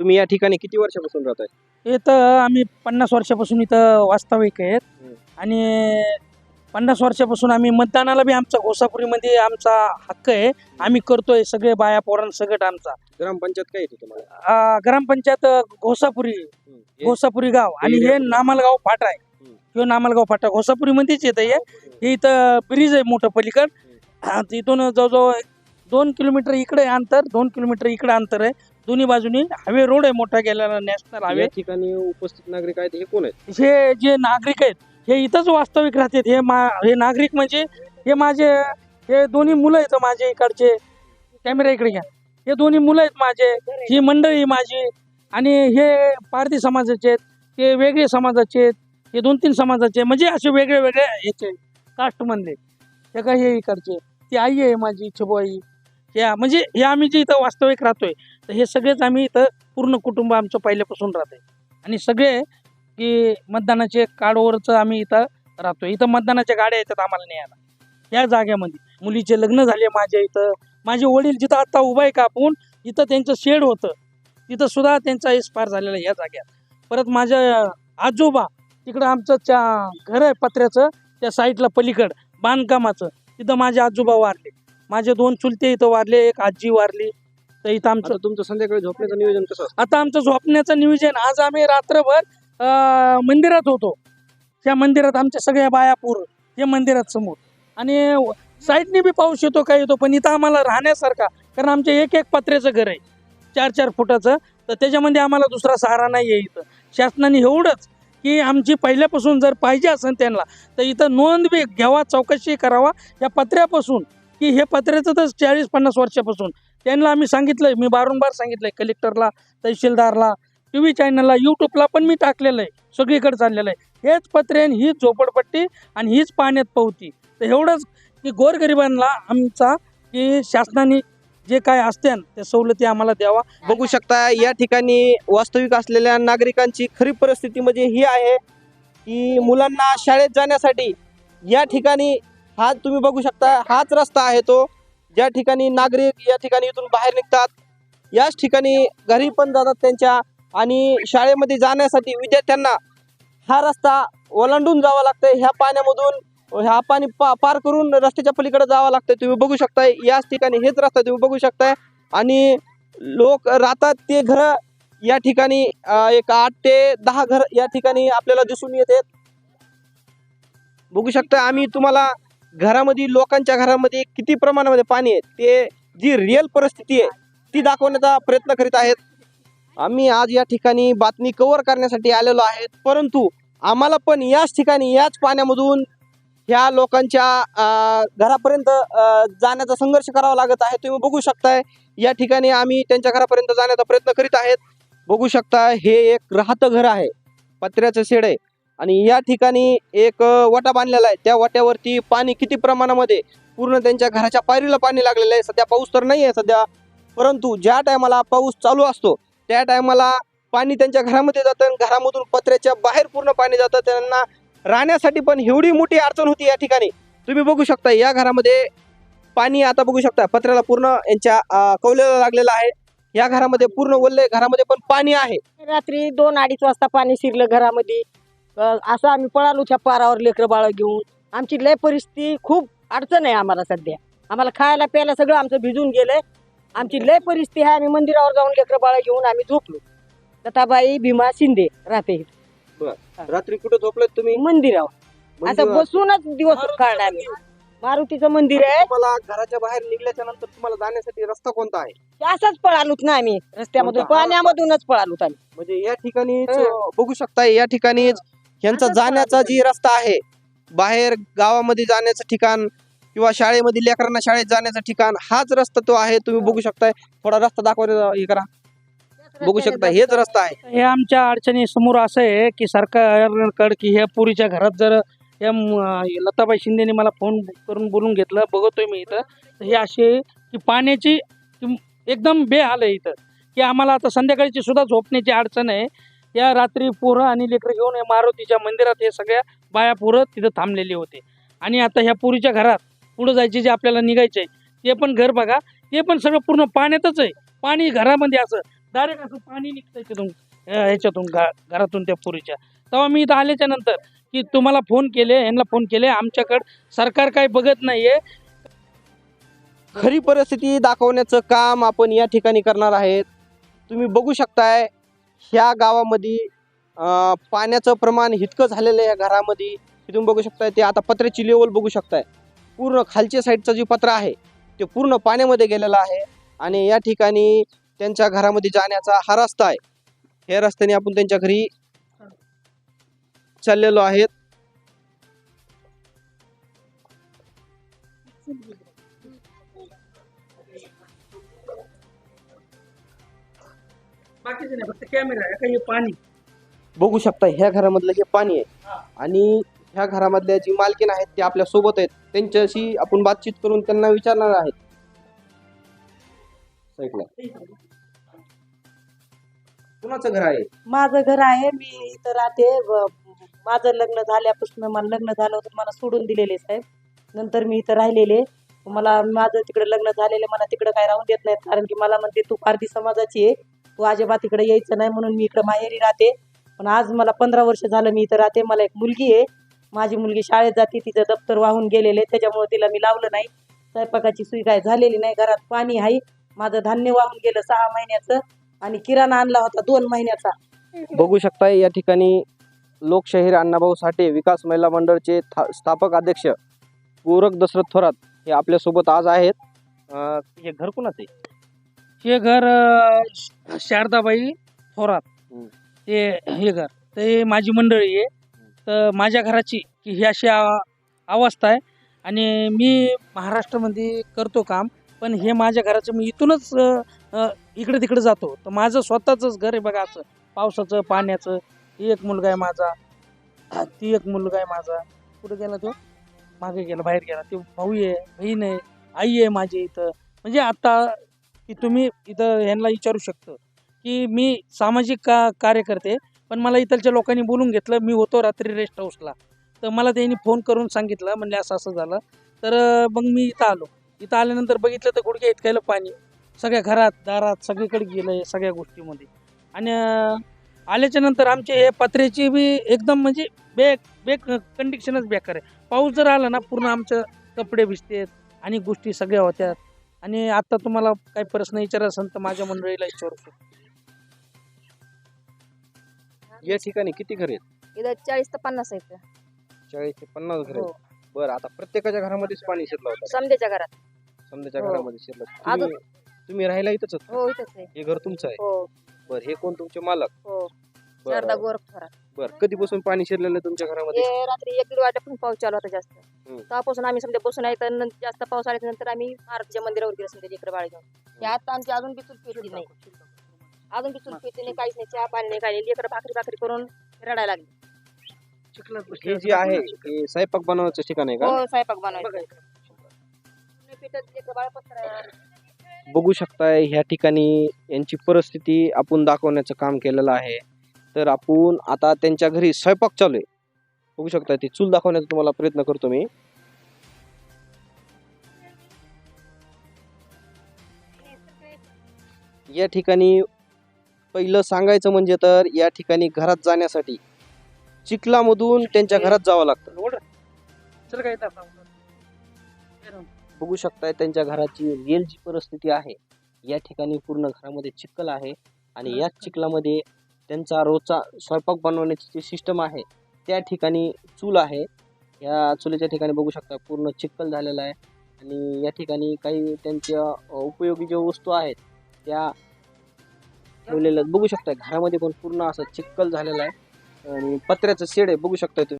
तुम्ही या ठिकाणी किती वर्षापासून राहताय? इथं आम्ही पन्नास वर्षापासून इथं वास्तविक आहेत. हम्म. आणि पन्नास वर्षापासून आम्ही मतदानाला बी आमचा घोसापुरीमध्ये आमचा हक्क आहे. आम्ही करतोय सगळे बाया पोरण सगट आमचा. ग्रामपंचायत काय येते तुम्हाला? आ, ग्रामपंचायत घोसापुरी. हम्म. हे- घोसापुरी गाव. आणि हे नामालगाव फाटा आहे. हम्म. किंवा नामालगाव फाटा घोसापुरीमध्येच येतं हे. हे इथं ब्रिज आहे मोठं पलीकड. हा, तिथून जवळजवळ दोन किलोमीटर इकडे अंतर दोन किलोमीटर इकडे अंतर आहे. दोन्ही बाजूनी. हवे रोड आहे मोठा गेलेला नॅशनल हायवे. या ठिकाणी उपस्थित नागरिक आहेत हे कोण आहेत? हे जे नागरिक आहेत हे इथंच वास्तविक राहतात. हे मा हे नागरिक म्हणजे हे माझे हे दोन्ही मुलं आहेत माझे इकडचे. कॅमेरा इकडे घ्या. हे दोन्ही मुलं आहेत माझे. ही मंडळी माझी. आणि हे पारधी समाजाचे आहेत ते वेगळे समाजाचे आहेत हे दोन तीन समाजाचे म्हणजे असे वेगळे वेगळे याचे कास्टमधले हे काय हे इकडचे. ती आई आहे माझी छबोई या म्हणजे हे आम्ही जे इथं वास्तविक राहतोय तर हे सगळेच आम्ही इथं पूर्ण कुटुंब आमचं पहिल्यापासून राहतंय. आणि सगळे की मतदानाचे कार्डवरचं आम्ही इथं राहतो इथं मतदानाच्या गाड्या येतात आम्हाला न्यायला. या जाग्यामध्ये. मुलीचे लग्न झाले माझ्या इथं. माझे वडील जिथं आत्ता उभा आहे का आपण इथं त्यांचं शेड होतं. तिथं सुद्धा त्यांचा एक्सपायर झालेला या जाग्यात. परत माझ्या आजोबा तिकडं आमचं चा घर आहे पत्र्याचं त्या साईडला पलीकड बांधकामाचं. तिथं माझे आजोबा वारले. माझे दोन चुलते इथं वारले एक आजी वारली. तर इथं आमचं आता तुमचं संध्याकाळी झोपण्याचं नियोजन कसं असतं? आता आमचं झोपण्याचं नियोजन आज आम्ही रात्रभर अं, मंदिरात होतो. त्या मंदिरात आमच्या सगळ्या बाया पूर हे मंदिरात समोर. आणि साईडने बी पाऊस येतो काय येतो पण इथं आम्हाला राहण्यासारखा कारण आमचे एक एक पत्र्याचं घर आहे. चार चार फुटाचं तर त्याच्यामध्ये आम्हाला दुसरा सहारा नाही आहे इथं. शासनाने एवढंच की आमची पहिल्यापासून जर पाहिजे असेल त्यांना तर इथं नोंद बी घ्यावा चौकशी करावा या पत्र्यापासून. की हे पत्र्याचं चाळीस पन्नास वर्षापासून. त्यांना आम्ही सांगितलंय मी बारंबार सांगितलंय कलेक्टरला तहसीलदारला टी व्ही चॅनलला यूट्यूबला पण मी टाकलेलं आहे सगळीकडे चाललेलं आहे हेच पत्रे आणि हीच झोपडपट्टी आणि हीच पाण्यात पवती तर एवढंच की गोरगरिबांना आमचा की शासनाने जे काय असत्यान त्या सवलती आम्हाला द्यावा. बघू शकता या ठिकाणी वास्तविक असलेल्या नागरिकांची खरी परिस्थिती म्हणजे ही आहे की मुलांना शाळेत जाण्यासाठी या ठिकाणी हा तुम्ही बघू शकता हाच रस्ता आहे तो. ज्या ठिकाणी नागरिक या ठिकाणी इथून बाहेर निघतात याच ठिकाणी घरी पण जातात त्यांच्या आणि शाळेमध्ये जाण्यासाठी विद्यार्थ्यांना हा रस्ता ओलांडून जावा लागतंय. ह्या पाण्यामधून ह्या पाणी पा पार करून रस्त्याच्या पलीकडे जावं लागतंय. तुम्ही बघू शकताय याच ठिकाणी हेच रस्ता तुम्ही बघू शकताय. आणि लोक राहतात ते घर या ठिकाणी एक आठ ते दहा घर या ठिकाणी आपल्याला दिसून येते बघू शकता आम्ही तुम्हाला घरामध्ये लोकांच्या घरामध्ये किती प्रमाणामध्ये पाणी आहे ते जी रिअल परिस्थिती आहे ती दाखवण्याचा प्रयत्न करीत आहेत. आम्ही आज या ठिकाणी बातमी कव्हर करण्यासाठी आलेलो आहेत परंतु आम्हाला पण याच ठिकाणी याच पाण्यामधून ह्या लोकांच्या घरापर्यंत जाण्याचा संघर्ष करावा लागत आहे. तुम्ही बघू शकताय या ठिकाणी आम्ही त्यांच्या घरापर्यंत जाण्याचा प्रयत्न करीत आहेत. बघू शकता हे एक राहतं घर आहे. पत्र्याचं शेड आहे. आणि या ठिकाणी एक वटा बांधलेला आहे. त्या वट्यावरती पाणी किती प्रमाणामध्ये पूर्ण त्यांच्या घराच्या पायरीला पाणी लागलेलं आहे. सध्या पाऊस तर नाही आहे सध्या परंतु ज्या टायमाला पाऊस चालू असतो त्या टायमाला पाणी त्यांच्या घरामध्ये जातं आणि घरामधून पत्र्याच्या बाहेर पूर्ण पाणी जातं. त्यांना राहण्यासाठी पण एवढी मोठी अडचण होती या ठिकाणी. तुम्ही बघू शकता या घरामध्ये पाणी आता बघू शकता पत्र्याला पूर्ण यांच्या कवलेला लागलेला लागलेलं आहे. या घरामध्ये पूर्ण ओले घरामध्ये पण पाणी आहे. रात्री दोन अडीच वाजता पाणी शिरलं घरामध्ये. असं आम्ही पळालो त्या पारावर लेकरं बाळ घेऊन. आमची लय परिस्थिती खूप अडचण आहे आम्हाला सध्या. आम्हाला खायला प्यायला सगळं आमचं भिजून गेलंय. आमची लय परिस्थिती आहे आम्ही मंदिरावर जाऊन लेकरं बाळ घेऊन आम्ही झोपलो. दत्ताबाई भीमा शिंदे राहते. रात्री कुठे झोपलेत तुम्ही? मंदिरावर. आता बसूनच दिवस काढला आम्ही मारुतीचं मंदिर आहे. तुम्हाला घराच्या बाहेर निघल्याच्या नंतर तुम्हाला जाण्यासाठी रस्ता कोणता आहे? असंच पळालोत ना आम्ही रस्त्यामधून? पाण्यामधूनच पळालोत आम्ही. म्हणजे या ठिकाणी बघू शकता या ठिकाणी यांचा जाण्याचा जी रस्ता आहे बाहेर गावामध्ये जाण्याचं ठिकाण किंवा शाळेमध्ये लेकरांना शाळेत जाण्याचं ठिकाण हाच रस्ता तो आहे तुम्ही बघू शकताय. थोडा रस्ता दाखवा हे करा. बघू शकता हेच रस्ता आहे. हे आमच्या अडचणी समोर असं आहे की सरकारकडं की ह्या पुरीच्या घरात जर या लताबाई शिंदेने मला फोन करून बोलून घेतलं बघतोय मी इथं. तर हे असे की पाण्याची एकदम बेहाल आहे इथं. की आम्हाला आता संध्याकाळची सुद्धा झोपण्याची अडचण आहे. या रात्री पोरं आणि लेकरं घेऊन या मारुतीच्या मंदिरात हे सगळ्या बाया पोरं तिथं थांबलेले होते. आणि आता ह्या पुरीच्या घरात पुढं जायचे जे आपल्याला निघायचे ते पण घर बघा. ते पण सगळं पूर्ण पाण्यातच आहे. पाणी घरामध्ये असं डायरेक्ट असं पाणी निघतं याच्यातून ह्याच्यातून घा- घरातून त्या पुरीच्या. तेव्हा मी इथं आल्याच्यानंतर की तुम्हाला फोन केले यांना फोन केले आमच्याकडं सरकार काही बघत नाहीये. खरी परिस्थिती दाखवण्याचं काम आपण या ठिकाणी करणार आहेत. तुम्ही बघू शकताय. ह्या गावामध्ये पाण्याचं प्रमाण इतकं झालेलं आहे या घरामध्ये. की तुम्ही बघू शकताय ते आता पत्र्याची लेवल बघू शकताय. पूर्ण खालच्या साईडचं जे पत्र आहे ते पूर्ण पाण्यामध्ये गेलेलं आहे. आणि या ठिकाणी त्यांच्या घरामध्ये जाण्याचा हा रस्ता आहे. ह्या रस्त्याने आपण त्यांच्या घरी चाललेलो आहेत. बाकीचं नाही फक्त कॅमेरा आहे. काही पाणी. बघू शकता ह्या घरामधलं हे पाणी आहे आणि ह्या घरामधल्या जी मालकीन आहेत ते आपल्यासोबत आहेत. त्यांच्याशी आपण बातचीत करून त्यांना विचारणार आहेत. कुणाचं घर आहे? माझं घर आहे. मी इथं राहते. व माझं लग्न झाल्यापासून मला लग्न झालं होतं मला सोडून दिलेले साहेब. नंतर मी इथं राहिलेले. मला माझं तिकडे लग्न झालेलं मला तिकडे काय राहून देत नाहीत. कारण की मला म्हणते तू पारधी समाजाची आहे. तू अजिबात इकडे यायचं नाही म्हणून मी इकडे माहेरी राहते. पण आज मला पंधरा वर्ष झालं मी इथं राहते. मला एक मुलगी आहे. माझी मुलगी शाळेत जाते. तिचं दप्तर वाहून गेलेले त्याच्यामुळे तिला मी लावलं नाही. स्वयंपाकाची सुई काय झालेली नाही. घरात पाणी आहे. माझं धान्य वाहून गेलं सहा महिन्याचं. आणि किराणा आणला होता दोन महिन्याचा. बघू शकताय या ठिकाणी लोकशाहीर अण्णाभाऊ साठे विकास महिला मंडळचे था- स्थापक अध्यक्ष गोरख दशरथ थोरात हे आपल्यासोबत आज आहेत. अं, हे घर कुणाचं आहे? हे घर अं, शारदाबाई थोरात. हम्म. ते हे घर. ते माझी मंडळी आहे. तर माझ्या घराची की ही अशी आ- अवस्था आहे. आणि मी महाराष्ट्रामध्ये करतो काम पण हे माझ्या घराचं मी इथूनच अं, अं, इकडे तिकडे जातो. तर माझं स्वतःचंच घर आहे बघा असं. पावसाचं पाण्याचं. ही एक मुलगा आहे माझा. ती एक मुलगा आहे माझा. कुठे गेला तो? मागे गेला बाहेर गेला. ते भाऊ आहे बहीण आहे आई आहे माझी इथं. म्हणजे आता की तुम्ही इथं ह्यांना विचारू शकतो की मी सामाजिक का कार्य करते पण मला इथलच्या लोकांनी बोलून घेतलं मी होतो रात्री रेस्ट हाऊसला तर मला त्यांनी फोन करून सांगितलं म्हणजे असं असं झालं. तर मग मी इथं आलो. इथं आल्यानंतर बघितलं तर गुडघ्या इतकायला पाणी. सगळ्या घरात दारात सगळीकडे गेलं आहे सगळ्या गोष्टीमध्ये. आणि आल्याच्यानंतर आमचे हे पत्र्याची बी एकदम म्हणजे बे बेक कंडिशनच बेकार आहे. पाऊस जर आला ना पूर्ण आमचं कपडे भिजतेत आणि गोष्टी सगळ्या होत्या. आणि आता तुम्हाला काही प्रश्न विचारायचा असेल तर माझ्या मंडळीला विचारू शकतो. या ठिकाणी किती घर आहेत? इथं चाळीस ते पन्नास आहेत. चाळीस ते पन्नास घर हो. आहेत बरं आता प्रत्येकाच्या घरामध्येच पाणी शिरलं होतं समजायच्या घरात. समजाच्या हो. घरामध्ये शिरलं तुम्ही तुम्ही राहायला इथंच होता? हो इथंच आहे. हे घर तुमचं आहे? हो. बरं हे कोण तुमचे मालक? हो. शारदा बरं. गोरख थोरात बरं कधीपासून पाणी शिरलेलं आहे तुमच्या घरामध्ये? हे रात्री एक दीड वाजेपासून पाऊस चालू होता जास्त. हम्म. तेव्हापासून आम्ही समजा बसून आहे तर नं- जास्त पाऊस आल्याच्यानंतर आम्ही मारुतीच्या मंदिरावर गेलो समजा इकडे बाळ घेऊन आता आमची अजून बी चूल पेटली नाही. अजून बी चूल पेटली नाही काहीच नाही. चहा पाणी नाही काही नाही. लेकरं भाकरी भाकरी करून रडायला लागली. हे जे आहे हे स्वयंपाक बनवण्याचं ठिकाण आहे का? हो स्वयंपाक बनवायचा. पेटत लेकरं बाळ बघू शकताय ह्या ठिकाणी यांची परिस्थिती आपण दाखवण्याचं काम केलेलं आहे. तर आपण आता त्यांच्या घरी स्वयंपाक चालू आहे. बघू शकताय ती चूल दाखवण्याचा तुम्हाला प्रयत्न करतो मी. या ठिकाणी पहिलं सांगायचं म्हणजे तर या ठिकाणी घरात जाण्यासाठी चिखलामधून त्यांच्या घरात जावं लागतं. बघू शकताय त्यांच्या घराची रिअल जी परिस्थिती आहे. या ठिकाणी पूर्ण घरामध्ये चिखल आहे आणि याच चिखलामध्ये त्यांचा रोजचा स्वयंपाक बनवण्याची जी सिस्टम आहे त्या ठिकाणी चूल आहे. या चुलीच्या ठिकाणी बघू शकता पूर्ण चिखल झालेला आहे. आणि या ठिकाणी काही त्यांच्या उपयोगी ज्या वस्तू आहेत त्या ठेवलेल्या बघू शकता घरामध्ये पण पूर्ण असं चिखल झालेला आहे. आणि पत्र्याचं शेड आहे बघू शकता तुम्ही.